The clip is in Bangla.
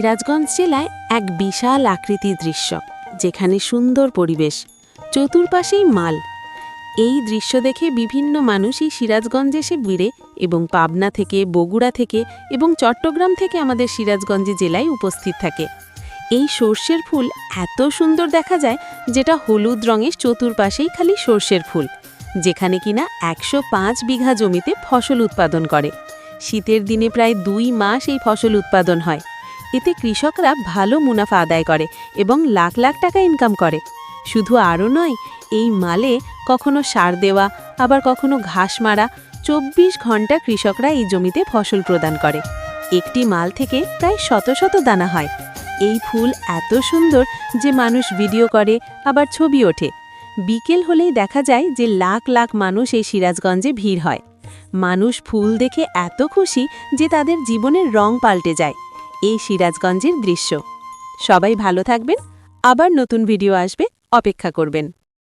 সিরাজগঞ্জ জেলায় এক বিশাল আকৃতির দৃশ্য, যেখানে সুন্দর পরিবেশ, চতুর্পাশেই মাল। এই দৃশ্য দেখে বিভিন্ন মানুষই সিরাজগঞ্জে এসে ভিড়ে এবং পাবনা থেকে, বগুড়া থেকে এবং চট্টগ্রাম থেকে আমাদের সিরাজগঞ্জে জেলায় উপস্থিত থাকে। এই সর্ষের ফুল এত সুন্দর দেখা যায় যেটা হলুদ রঙের চতুর্পাশেই খালি সর্ষের ফুল, যেখানে কিনা একশো পাঁচ বিঘা জমিতে ফসল উৎপাদন করে। শীতের দিনে প্রায় দুই মাস এই ফসল উৎপাদন হয়। এতে কৃষকরা ভালো মুনাফা আদায় করে এবং লাখ লাখ টাকা ইনকাম করে। শুধু আরও নয়, এই মালে কখনো সার দেওয়া, আবার কখনো ঘাস মারা চব্বিশ ঘণ্টা কৃষকরা এই জমিতে ফসল প্রদান করে। একটি মাল থেকে প্রায় শত শত দানা হয়। এই ফুল এত সুন্দর যে মানুষ ভিডিও করে, আবার ছবি ওঠে। বিকেল হলেই দেখা যায় যে লাখ লাখ মানুষ এই সিরাজগঞ্জে ভিড় হয়। মানুষ ফুল দেখে এত খুশি যে তাদের জীবনের রং পাল্টে যায়। এই সিরাজগঞ্জের দৃশ্য। সবাই ভালো থাকবেন। আবার নতুন ভিডিও আসবে। অপেক্ষা করবেন।